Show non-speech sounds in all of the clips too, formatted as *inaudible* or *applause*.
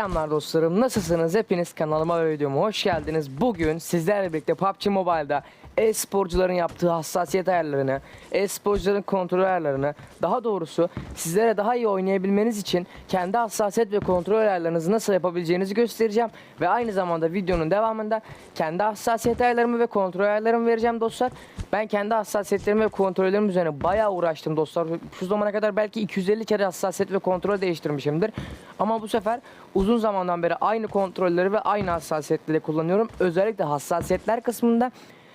Selamlar dostlarım. Nasılsınız? Hepiniz kanalıma ve videoma hoş geldiniz. Bugün sizlerle birlikte PUBG Mobile'da e-sporcuların yaptığı hassasiyet ayarlarını E-sporcuların kontrol ayarlarını Daha doğrusu sizlere daha iyi oynayabilmeniz için Kendi hassasiyet ve kontrol ayarlarınızı nasıl yapabileceğinizi göstereceğim. Ve aynı zamanda videonun devamında Kendi hassasiyet ayarlarımı ve kontrol ayarlarımı vereceğim dostlar Ben kendi hassasiyetlerim ve kontrollerim üzerine bayağı uğraştım dostlar Şu zamana kadar belki 250 kere hassasiyet ve kontrol değiştirmişimdir ama bu sefer uzun zamandan beri aynı kontrolleri ve aynı hassasiyetleri kullanıyorum. Özellikle hassasiyetler kısmında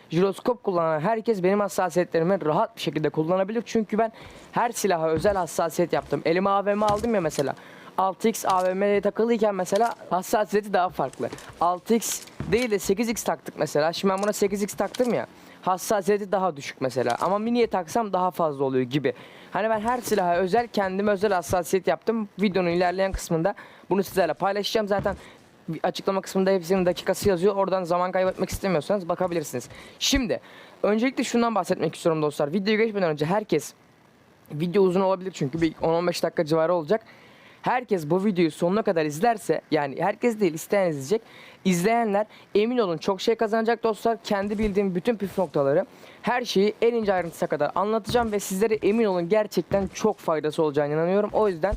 jiroskop kullanan herkes benim hassasiyetlerimi rahat bir şekilde kullanabilir. Çünkü ben her silaha özel hassasiyet yaptım. Elime AVM aldım ya mesela. 6x AVM'ye takılıyken mesela hassasiyeti daha farklı. 6x değil de 8x taktık mesela. Şimdi ben buna 8x taktım ya. Hassasiyeti daha düşük mesela. Ama miniye taksam daha fazla oluyor gibi. Hani ben her silaha özel kendime özel hassasiyet yaptım. Videonun ilerleyen kısmında bunu sizlerle paylaşacağım. Zaten açıklama kısmında hepsinin dakikası yazıyor. Oradan zaman kaybetmek istemiyorsanız bakabilirsiniz. Şimdi öncelikle şundan bahsetmek istiyorum dostlar. Videoya geçmeden önce herkes video uzun olabilir çünkü bir 10-15 dakika civarı olacak. Herkes bu videoyu sonuna kadar izlerse yani herkes değil isteyen izleyecek. İzleyenler emin olun çok şey kazanacak dostlar. Kendi bildiğim bütün püf noktaları her şeyi en ince ayrıntısına kadar anlatacağım ve sizlere emin olun gerçekten çok faydası olacağına inanıyorum. O yüzden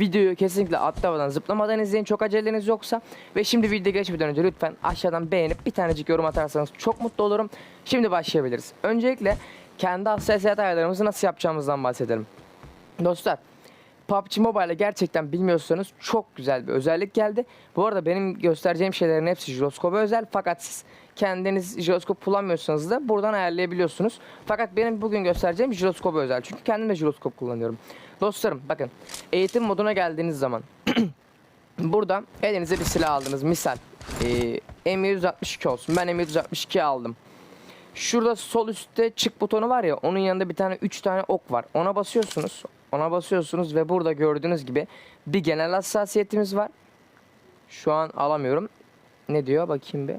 videoyu kesinlikle atlamadan zıplamadan izleyin çok aceleniz yoksa. Ve şimdi video geçmeden önce lütfen aşağıdan beğenip bir tanecik yorum atarsanız çok mutlu olurum. Şimdi başlayabiliriz. Öncelikle kendi hassasiyet ayarlarımızı nasıl yapacağımızdan bahsedelim. Dostlar PUBG Mobile'e gerçekten bilmiyorsanız çok güzel bir özellik geldi. Bu arada benim göstereceğim şeylerin hepsi jiroskopa özel fakat siz kendiniz jiroskop kullanmıyorsanız da buradan ayarlayabiliyorsunuz. Fakat benim bugün göstereceğim jiroskopa özel. Çünkü kendim de jiroskop kullanıyorum. Dostlarım bakın eğitim moduna geldiğiniz zaman *clears throat* burada elinize bir silah aldınız. Misal e, M762 olsun. Ben M762 aldım. Şurada sol üstte çık butonu var ya onun yanında bir tane 3 tane ok var. Ona basıyorsunuz. Ona basıyorsunuz ve burada gördüğünüz gibi bir genel hassasiyetimiz var. Şu an alamıyorum. Ne diyor bakayım bir.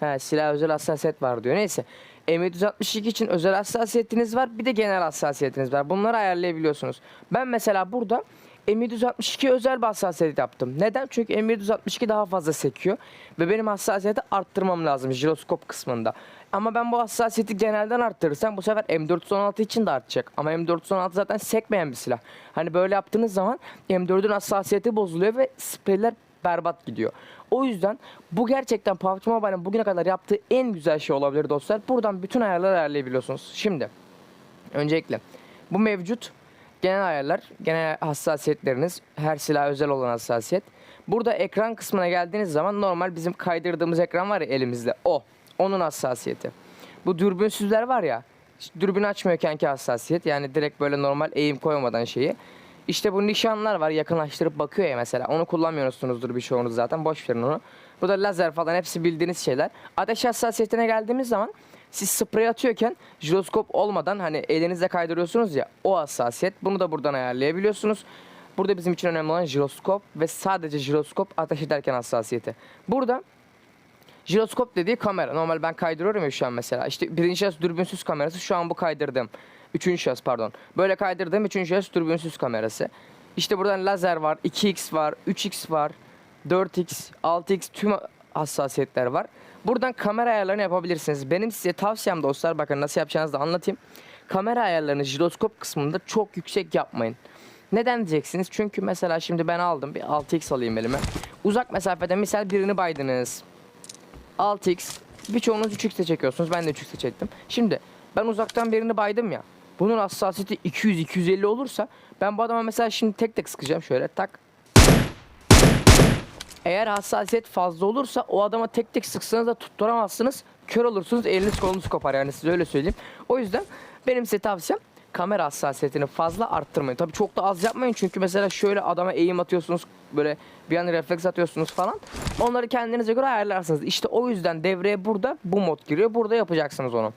He silah özel hassasiyet var diyor. Neyse. M762 için özel hassasiyetiniz var. Bir de genel hassasiyetiniz var. Bunları ayarlayabiliyorsunuz. Ben mesela burada M762 özel bir hassasiyet yaptım. Neden? Çünkü M762 daha fazla sekiyor. Ve benim hassasiyeti arttırmam lazım jiroskop kısmında. Ama ben bu hassasiyeti genelden arttırırsam bu sefer M416 için de artacak. Ama M416 zaten sekmeyen bir silah. Hani böyle yaptığınız zaman M4'ün hassasiyeti bozuluyor ve spreyler berbat gidiyor. O yüzden bu gerçekten PUBG Mobile'ın bugüne kadar yaptığı en güzel şey olabilir dostlar. Buradan bütün ayarları ayarlayabiliyorsunuz. Şimdi öncelikle bu mevcut genel ayarlar, genel hassasiyetleriniz, her silah özel olan hassasiyet. Burada ekran kısmına geldiğiniz zaman normal bizim kaydırdığımız ekran var ya elimizde o. Onun hassasiyeti. Bu dürbünsüzler var ya dürbün açmıyorkenki hassasiyet yani direkt böyle normal eğim koymadan şeyi. İşte bu nişanlar var yakınlaştırıp bakıyor ya mesela onu kullanmıyorsunuzdur birçoğunuz zaten boş verin onu. Bu da lazer falan hepsi bildiğiniz şeyler. Ateş hassasiyetine geldiğimiz zaman siz sprey atıyorken jiroskop olmadan hani elinizle kaydırıyorsunuz ya o hassasiyet. Bunu da buradan ayarlayabiliyorsunuz. Burada bizim için önemli olan jiroskop ve sadece jiroskop ateş ederken hassasiyeti. Burada jiroskop dediği kamera. Normal ben kaydırıyorum ya şu an mesela. İşte birinci şahıs dürbünsüz kamerası şu an bu kaydırdım. Üçüncü şahıs pardon. Böyle kaydırdığım üçüncü şahıs dürbünsüz kamerası. İşte buradan lazer var, 2x var, 3x var, 4x, 6x tüm hassasiyetler var. Buradan kamera ayarlarını yapabilirsiniz. Benim size tavsiyem dostlar bakın nasıl yapacağınızı da anlatayım. Kamera ayarlarını jiroskop kısmında çok yüksek yapmayın. Neden diyeceksiniz? Çünkü mesela şimdi ben aldım bir 6x alayım elime. Uzak mesafede misal birini baydınız. 6x birçoğunuz 3x'e çekiyorsunuz. Ben de 3x'e çektim. Şimdi ben uzaktan birini baydım ya. Bunun hassasiyeti 200-250 olursa ben bu adama mesela şimdi tek tek sıkacağım şöyle tak. Eğer hassasiyet fazla olursa o adama tek tek sıksanız da tutturamazsınız. Kör olursunuz eliniz kolunuz kopar yani size öyle söyleyeyim. O yüzden benim size tavsiyem kamera hassasiyetini fazla arttırmayın. Tabii çok da az yapmayın çünkü mesela şöyle adama eğim atıyorsunuz böyle bir an refleks atıyorsunuz falan. Onları kendinize göre ayarlarsınız. İşte o yüzden devreye burada bu mod giriyor. Burada yapacaksınız onu.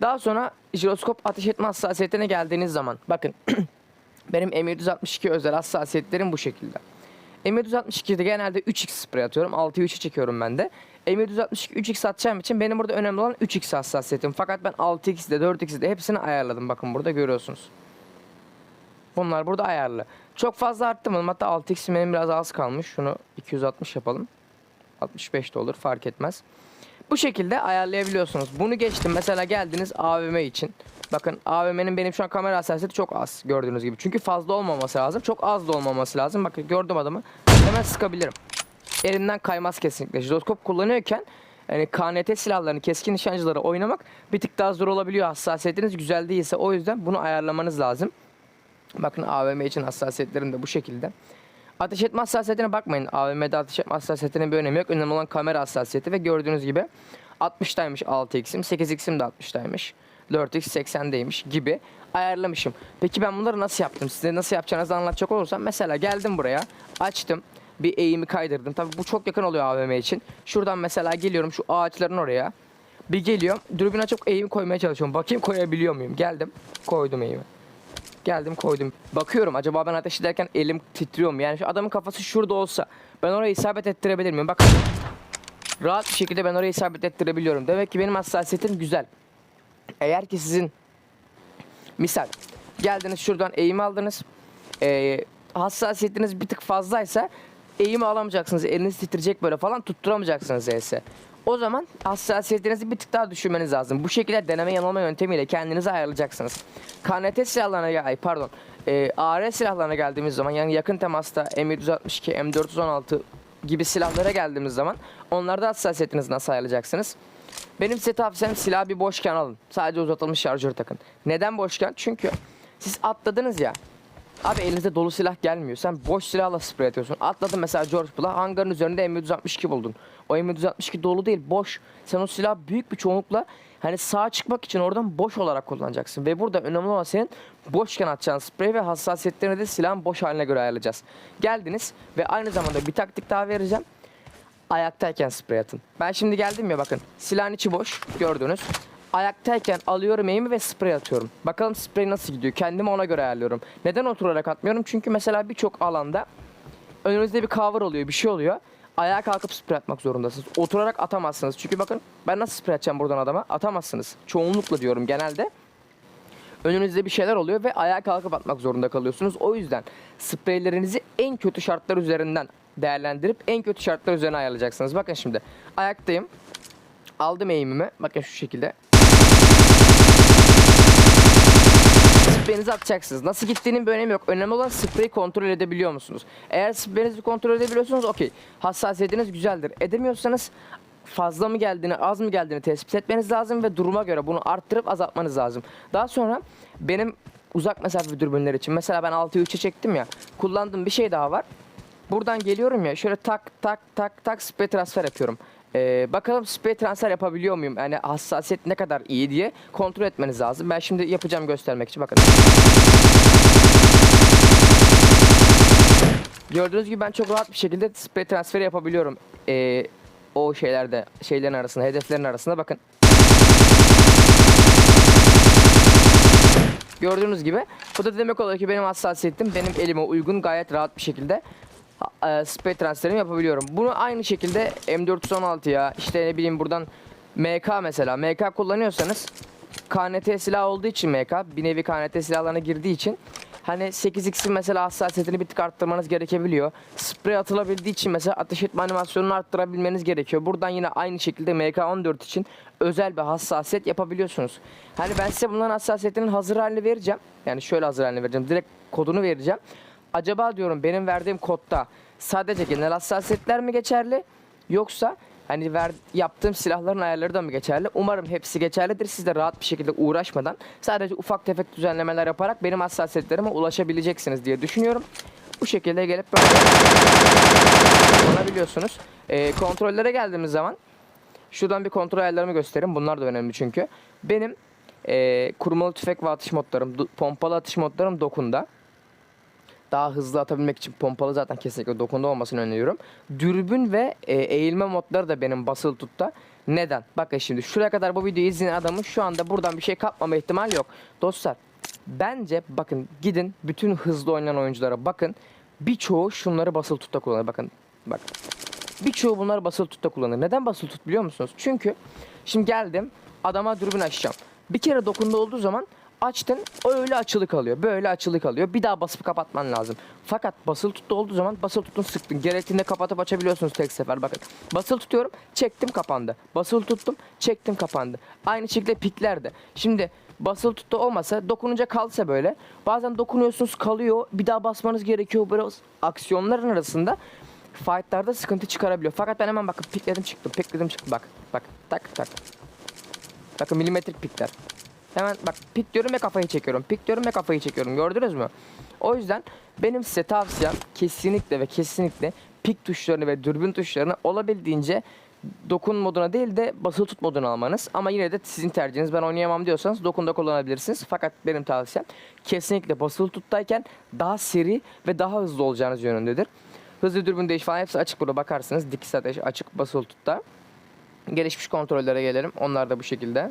Daha sonra jiroskop ateş etme hassasiyetine geldiğiniz zaman bakın *clears throat* benim M762 özel hassasiyetlerim bu şekilde. M762'de genelde 3x sprey atıyorum. 6'yı 3'e çekiyorum ben de. M762 3x atacağım için benim burada önemli olan 3x hassasiyetim. Fakat ben 6x'de 4x'de hepsini ayarladım. Bakın burada görüyorsunuz. Bunlar burada ayarlı. Çok fazla arttırmadım. Hatta 6x benim biraz az kalmış. Şunu 260 yapalım. 65 de olur fark etmez. Bu şekilde ayarlayabiliyorsunuz. Bunu geçtim. Mesela geldiniz AVM için. Bakın AVM'nin benim şu an kamera hassasiyeti çok az gördüğünüz gibi. Çünkü fazla olmaması lazım. Çok az da olmaması lazım. Bakın gördüm adamı. Hemen sıkabilirim. Elinden kaymaz kesinlikle. Jiroskop kullanıyorken yani KNT silahlarını, keskin nişancıları oynamak bir tık daha zor olabiliyor. Hassasiyetiniz güzel değilse o yüzden bunu ayarlamanız lazım. Bakın AVM için hassasiyetlerim de bu şekilde. Ateş etme hassasiyetine bakmayın. AVM'de ateş etme hassasiyetinin bir önemi yok. Önemli olan kamera hassasiyeti ve gördüğünüz gibi 60'taymış 6x'im, 8x'im de 60'taymış. 4x 80'deymiş gibi ayarlamışım. Peki ben bunları nasıl yaptım? Size nasıl yapacağınızı anlatacak olursam mesela geldim buraya, açtım, bir eğimi kaydırdım. Tabii bu çok yakın oluyor AVM için. Şuradan mesela geliyorum şu ağaçların oraya. Bir geliyorum, dürbüne çok eğimi koymaya çalışıyorum. Bakayım koyabiliyor muyum? Geldim, koydum eğimi. Geldim koydum. Bakıyorum acaba ben ateş ederken elim titriyor mu? Yani şu adamın kafası şurada olsa ben oraya isabet ettirebilir miyim? Bakın. Rahat bir şekilde ben oraya isabet ettirebiliyorum. Demek ki benim hassasiyetim güzel. Eğer ki sizin misal geldiniz şuradan eğim aldınız. Ee, hassasiyetiniz bir tık fazlaysa eğimi alamayacaksınız. Eliniz titrecek böyle falan tutturamayacaksınız ES. O zaman hassasiyetinizi bir tık daha düşürmeniz lazım. Bu şekilde deneme yanılma yöntemiyle kendinizi ayarlayacaksınız. KNT silahlarına ay pardon. E, AR silahlarına geldiğimiz zaman yani yakın temasta M762, M416 gibi silahlara geldiğimiz zaman onlarda hassasiyetinizi nasıl ayarlayacaksınız? Benim size tavsiyem silahı bir boşken alın. Sadece uzatılmış şarjör takın. Neden boşken? Çünkü siz atladınız ya. Abi elinizde dolu silah gelmiyor. Sen boş silahla sprey atıyorsun. Atladın mesela George Bull'a hangarın üzerinde M762 buldun. O M762 dolu değil boş. Sen o silahı büyük bir çoğunlukla hani sağa çıkmak için oradan boş olarak kullanacaksın. Ve burada önemli olan senin boşken atacağın sprey ve hassasiyetlerini de silahın boş haline göre ayarlayacağız. Geldiniz ve aynı zamanda bir taktik daha vereceğim ayaktayken sprey atın. Ben şimdi geldim ya bakın. Silahın içi boş gördünüz. Ayaktayken alıyorum eğimi ve sprey atıyorum. Bakalım sprey nasıl gidiyor. Kendimi ona göre ayarlıyorum. Neden oturarak atmıyorum? Çünkü mesela birçok alanda önünüzde bir cover oluyor, bir şey oluyor. Ayağa kalkıp sprey atmak zorundasınız. Oturarak atamazsınız. Çünkü bakın ben nasıl sprey atacağım buradan adama? Atamazsınız. Çoğunlukla diyorum genelde. Önünüzde bir şeyler oluyor ve ayağa kalkıp atmak zorunda kalıyorsunuz. O yüzden spreylerinizi en kötü şartlar üzerinden değerlendirip en kötü şartlar üzerine ayarlayacaksınız. Bakın şimdi ayaktayım. Aldım eğimimi. Bakın şu şekilde. Spreyinizi atacaksınız. Nasıl gittiğinin bir önemi yok. Önemli olan spreyi kontrol edebiliyor musunuz? Eğer spreyinizi kontrol edebiliyorsunuz okey. Hassasiyetiniz güzeldir. Edemiyorsanız fazla mı geldiğini, az mı geldiğini tespit etmeniz lazım ve duruma göre bunu arttırıp azaltmanız lazım. Daha sonra benim uzak mesafe dürbünler için mesela ben 6'yı 3'e çektim ya. Kullandığım bir şey daha var. Buradan geliyorum ya şöyle tak tak tak tak spray transfer yapıyorum. Ee, bakalım spray transfer yapabiliyor muyum? Yani hassasiyet ne kadar iyi diye kontrol etmeniz lazım. Ben şimdi yapacağım göstermek için bakın. Gördüğünüz gibi ben çok rahat bir şekilde spray transferi yapabiliyorum. Ee, o şeylerde, şeylerin arasında, hedeflerin arasında bakın. Gördüğünüz gibi bu da demek oluyor ki benim hassasiyetim benim elime uygun gayet rahat bir şekilde e, spray transferimi yapabiliyorum. Bunu aynı şekilde M416'ya işte ne bileyim buradan MK mesela MK kullanıyorsanız KNT silah olduğu için MK bir nevi KNT silahlarına girdiği için hani 8x'in mesela hassasiyetini bir tık arttırmanız gerekebiliyor. Sprey atılabildiği için mesela ateş etme animasyonunu arttırabilmeniz gerekiyor. Buradan yine aynı şekilde MK14 için özel bir hassasiyet yapabiliyorsunuz. Hani ben size bunların hassasiyetinin hazır halini vereceğim. Yani şöyle hazır halini vereceğim. Direkt kodunu vereceğim. Acaba diyorum benim verdiğim kodda sadece genel hassasiyetler mi geçerli? Yoksa hani ver, yaptığım silahların ayarları da mı geçerli? Umarım hepsi geçerlidir. Siz de rahat bir şekilde uğraşmadan sadece ufak tefek düzenlemeler yaparak benim hassasiyetlerime ulaşabileceksiniz diye düşünüyorum. Bu şekilde gelip böyle kullanabiliyorsunuz. Ee, kontrollere geldiğimiz zaman şuradan bir kontrol ayarlarımı göstereyim. Bunlar da önemli çünkü. Benim ee, kurmalı tüfek ve atış modlarım, pompalı atış modlarım dokunda daha hızlı atabilmek için pompalı zaten kesinlikle dokunda olmasını öneriyorum. Dürbün ve e, eğilme modları da benim basılı tutta. Neden? Bakın şimdi şuraya kadar bu videoyu izleyen adamın şu anda buradan bir şey kapmama ihtimali yok. Dostlar bence bakın gidin bütün hızlı oynayan oyunculara bakın. Birçoğu şunları basılı tutta kullanır. Bakın bak. Birçoğu bunları basılı tutta kullanır. Neden basılı tut biliyor musunuz? Çünkü şimdi geldim adama dürbün açacağım. Bir kere dokunda olduğu zaman Açtın öyle açılı kalıyor. Böyle açılı kalıyor. Bir daha basıp kapatman lazım. Fakat basılı tuttu olduğu zaman basılı tutun sıktın. Gerektiğinde kapatıp açabiliyorsunuz tek sefer. Bakın basılı tutuyorum çektim kapandı. Basılı tuttum çektim kapandı. Aynı şekilde pikler de. Şimdi basılı tuttu olmasa dokununca kalsa böyle. Bazen dokunuyorsunuz kalıyor. Bir daha basmanız gerekiyor. Böyle aksiyonların arasında fightlarda sıkıntı çıkarabiliyor. Fakat ben hemen bakın pikledim çıktım. Pikledim çıktım. Bak bak tak tak. Bakın milimetrik pikler. Hemen bak pik diyorum ve kafayı çekiyorum. Pik diyorum ve kafayı çekiyorum. Gördünüz mü? O yüzden benim size tavsiyem kesinlikle ve kesinlikle pik tuşlarını ve dürbün tuşlarını olabildiğince dokun moduna değil de basılı tut moduna almanız. Ama yine de sizin tercihiniz. Ben oynayamam diyorsanız dokunda kullanabilirsiniz. Fakat benim tavsiyem kesinlikle basılı tuttayken daha seri ve daha hızlı olacağınız yönündedir. Hızlı dürbün değiş falan hepsi açık burada bakarsınız. Dikiz ateş açık basılı tutta. Gelişmiş kontrollere gelelim. Onlar da bu şekilde.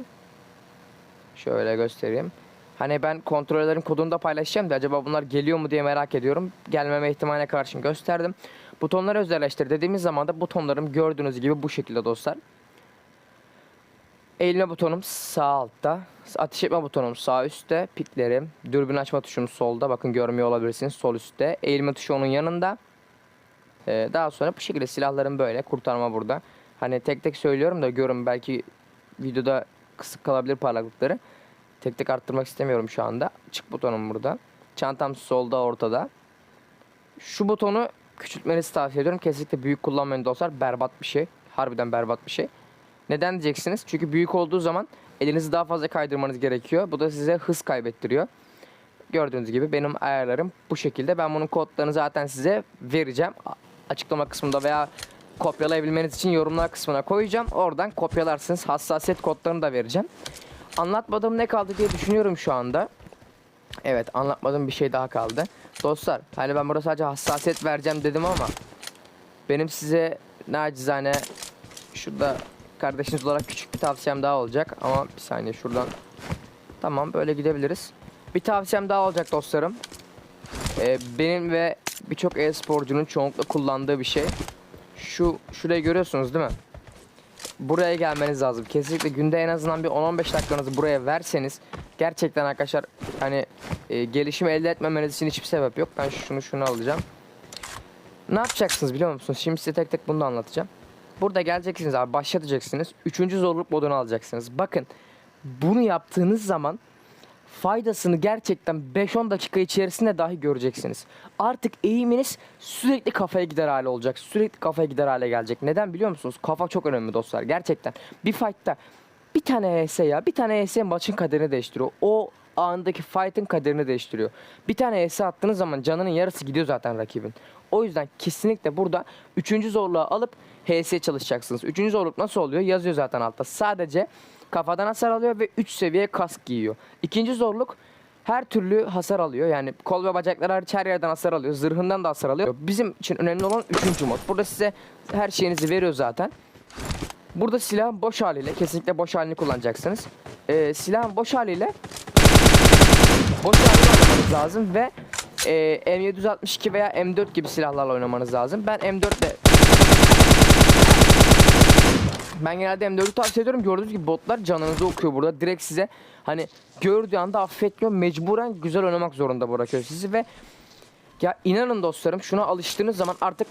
Şöyle göstereyim. Hani ben kontrollerin kodunu da paylaşacağım da acaba bunlar geliyor mu diye merak ediyorum. Gelmeme ihtimaline karşın gösterdim. Butonları özelleştir dediğimiz zaman da butonlarım gördüğünüz gibi bu şekilde dostlar. Eğilme butonum sağ altta. Ateş etme butonum sağ üstte. Piklerim. Dürbün açma tuşum solda. Bakın görmüyor olabilirsiniz sol üstte. Eğilme tuşu onun yanında. Ee, daha sonra bu şekilde silahlarım böyle. Kurtarma burada. Hani tek tek söylüyorum da görün belki videoda kısık kalabilir parlaklıkları. Tek tek arttırmak istemiyorum şu anda. Çık butonum burada. Çantam solda ortada. Şu butonu küçültmenizi tavsiye ediyorum. Kesinlikle büyük kullanmayın dostlar. Berbat bir şey. Harbiden berbat bir şey. Neden diyeceksiniz? Çünkü büyük olduğu zaman elinizi daha fazla kaydırmanız gerekiyor. Bu da size hız kaybettiriyor. Gördüğünüz gibi benim ayarlarım bu şekilde. Ben bunun kodlarını zaten size vereceğim. Açıklama kısmında veya kopyalayabilmeniz için yorumlar kısmına koyacağım. Oradan kopyalarsınız. Hassasiyet kodlarını da vereceğim. Anlatmadığım ne kaldı diye düşünüyorum şu anda. Evet anlatmadığım bir şey daha kaldı. Dostlar hani ben burada sadece hassasiyet vereceğim dedim ama benim size nacizane şurada kardeşiniz olarak küçük bir tavsiyem daha olacak ama bir saniye şuradan tamam böyle gidebiliriz. Bir tavsiyem daha olacak dostlarım. Ee, benim ve birçok e-sporcunun çoğunlukla kullandığı bir şey. Şu şurayı görüyorsunuz değil mi? Buraya gelmeniz lazım. Kesinlikle günde en azından bir 10-15 dakikanızı buraya verseniz gerçekten arkadaşlar hani e, gelişim elde etmemeniz için hiçbir sebep yok. Ben şunu şunu alacağım. Ne yapacaksınız biliyor musunuz? Şimdi size tek tek bunu anlatacağım. Burada geleceksiniz abi başlatacaksınız. Üçüncü zorluk modunu alacaksınız. Bakın bunu yaptığınız zaman faydasını gerçekten 5-10 dakika içerisinde dahi göreceksiniz. Artık eğiminiz sürekli kafaya gider hale olacak. Sürekli kafaya gider hale gelecek. Neden biliyor musunuz? Kafa çok önemli dostlar. Gerçekten. Bir fight'ta bir tane HS ya bir tane HS maçın kaderini değiştiriyor. O andaki fight'ın kaderini değiştiriyor. Bir tane HS attığınız zaman canının yarısı gidiyor zaten rakibin. O yüzden kesinlikle burada üçüncü zorluğu alıp HS çalışacaksınız. Üçüncü zorluk nasıl oluyor? Yazıyor zaten altta. Sadece kafadan hasar alıyor ve 3 seviye kask giyiyor. İkinci zorluk her türlü hasar alıyor. Yani kol ve bacaklar hariç her yerden hasar alıyor. Zırhından da hasar alıyor. Bizim için önemli olan üçüncü mod. Burada size her şeyinizi veriyor zaten. Burada silahın boş haliyle kesinlikle boş halini kullanacaksınız. Ee, silahın boş haliyle boş haliyle oynamanız lazım ve e, M762 veya M4 gibi silahlarla oynamanız lazım. Ben M4 ile ben genelde M4'ü tavsiye ediyorum. Gördüğünüz gibi botlar canınızı okuyor burada. Direkt size hani gördüğü anda affetmiyor. Mecburen güzel oynamak zorunda bırakıyor sizi ve ya inanın dostlarım şuna alıştığınız zaman artık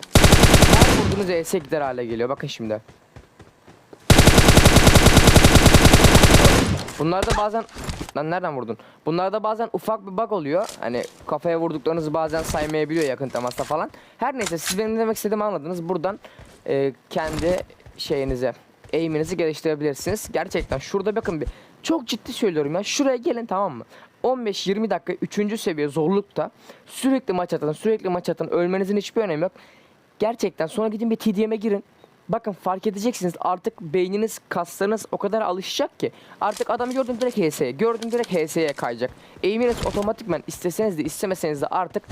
her vurduğunuz ES gider hale geliyor. Bakın şimdi. Bunlarda bazen Lan nereden vurdun? Bunlarda bazen ufak bir bug oluyor. Hani kafaya vurduklarınızı bazen saymayabiliyor yakın temasta falan. Her neyse siz benim demek istediğimi anladınız. Buradan e, kendi şeyinize, eğiminizi geliştirebilirsiniz. Gerçekten şurada bakın bir çok ciddi söylüyorum ya. Şuraya gelin tamam mı? 15-20 dakika 3. seviye zorlukta sürekli maç atın, sürekli maç atın. Ölmenizin hiçbir önemi yok. Gerçekten sonra gidin bir TDM'e girin. Bakın fark edeceksiniz artık beyniniz, kaslarınız o kadar alışacak ki artık adamı gördüm direkt HS'ye, gördüm direkt HS'ye kayacak. Eğiminiz otomatikman isteseniz de istemeseniz de artık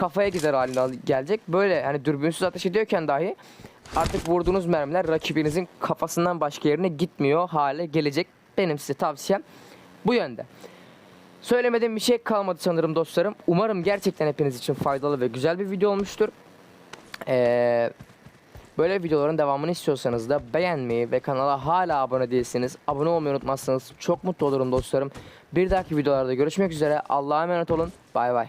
kafaya gider haline al- gelecek. Böyle hani dürbünsüz ateş ediyorken dahi artık vurduğunuz mermiler rakibinizin kafasından başka yerine gitmiyor hale gelecek. Benim size tavsiyem bu yönde. Söylemediğim bir şey kalmadı sanırım dostlarım. Umarım gerçekten hepiniz için faydalı ve güzel bir video olmuştur. Eee Böyle videoların devamını istiyorsanız da beğenmeyi ve kanala hala abone değilseniz abone olmayı unutmazsanız çok mutlu olurum dostlarım. Bir dahaki videolarda görüşmek üzere. Allah'a emanet olun. Bay bay.